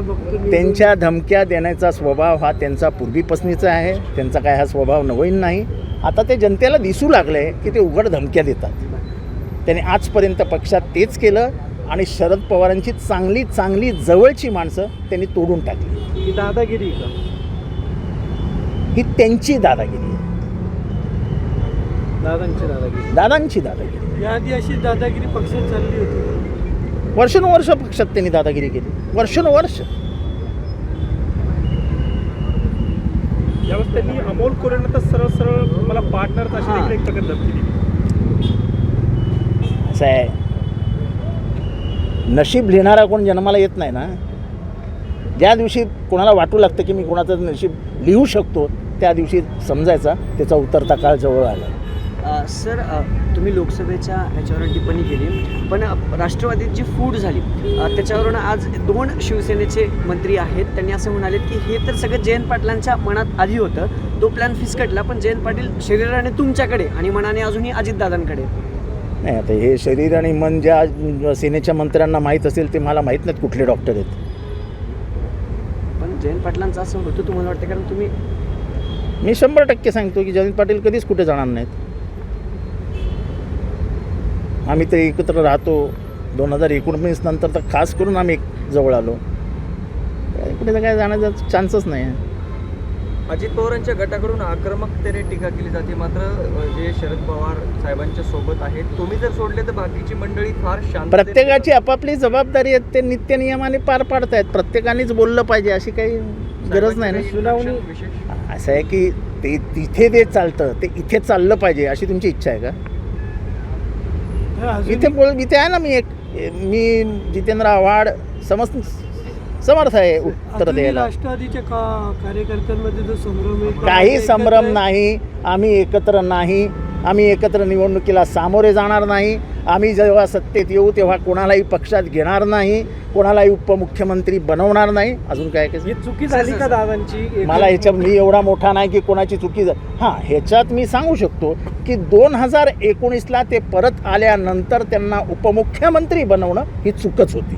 त्यांच्या धमक्या देण्याचा स्वभाव हा त्यांचा पूर्वीपासनीचा आहे. त्यांचा काय हा स्वभाव नवीन नाही. आता ते जनतेला दिसू लागलं आहे की ते उघड धमक्या देतात. त्यांनी आजपर्यंत पक्षात तेच केलं आणि शरद पवारांची चांगली चांगली जवळची माणसं त्यांनी तोडून टाकली. ही दादागिरी का? ही त्यांची दादागिरी आहे. दादांची दादागिरी. दादांची दादागिरी. याआधी अशी दादागिरी पक्षात चालली होती. वर्षानुवर्ष पक्षात त्यांनी दादागिरी केली. वर्षानुवर्ष. यावेळेस त्यांनी अमोल कोरेंना तर सरळ सरळ मला पार्टनर अशी एक प्रकारे धमकी दिली. असं आहे. नशीब लिहिणारा कोण जन्माला येत नाही ना? ज्या दिवशी कोणाला वाटू लागतं की मी कोणाचं नशीब लिहू शकतो त्या दिवशी समजायचा त्याचा उतरता काळ जवळ आला. सर तुम्ही लोकसभेच्या ह्याच्यावर टिप्पणी केली. पण राष्ट्रवादीत जी फूट झाली त्याच्यावरून आज दोन शिवसेनेचे मंत्री आहेत. त्यांनी असं म्हणाले की हे तर सगळं जयंत पाटलांच्या मनात आधी होतं. तो प्लॅन फिसकटला पण जयंत पाटील शरीराने तुमच्याकडे आणि मनाने अजूनही अजितदादांकडे. नाही आता हे शरीर आणि मन ज्या सेनेच्या मंत्र्यांना माहीत असेल ते मला माहीत नाहीत कुठले डॉक्टर आहेत. पण जयंत पाटलांचं असं होतं तुम्हाला वाटतं? कारण तुम्ही मी शंभर टक्के सांगतो की जयंत पाटील कधीच कुठे जाणार नाहीत. आम्ही ते एकत्र राहतो. दोन हजार एकोणवीस नंतर तर खास करून आम्ही एक जवळ आलो. काय कुठे तर काय जाण्याचा चान्सच नाही आहे. अजित पवारांच्या गटाकडून आक्रमकतेने टीका केली जाते. मात्र जे शरद पवार साहेबांच्या सोबत आहेत तुम्ही जर सोडले तर बाकीची मंडळी फार शांत प्रत्येकाची आपापली जबाबदारी आहे. ते नित्य नियमाने पार पाडतायत. प्रत्येकानेच बोललं पाहिजे अशी काही गरज नाही ना? सुनावणी विशेष असं आहे की ते तिथे ते चालतं ते इथे चाललं पाहिजे अशी तुमची इच्छा आहे का? इथे बोल इथे आहे ना मी एक मी जितेंद्र आव्हाड समज समर्थ आहे उत्तर द्यायला. राष्ट्रवादीच्या कार्यकर्त्यांमध्ये काही संभ्रम. नाही आम्ही एकत्र नाही. आम्ही एकत्र निवडणुकीला सामोरे जाणार नाही. आम्ही जेव्हा सत्तेत येऊ तेव्हा कोणालाही पक्षात घेणार नाही. कोणालाही उपमुख्यमंत्री बनवणार नाही. अजून काय ही काय चुकी झाली का दादांची? मला ह्याच्यात मी एवढा मोठा नाही की कोणाची चुकी झा- हां ह्याच्यात मी सांगू शकतो की दोन हजार एकोणीसला ते परत आल्यानंतर त्यांना उपमुख्यमंत्री बनवणं ही चूकच होती.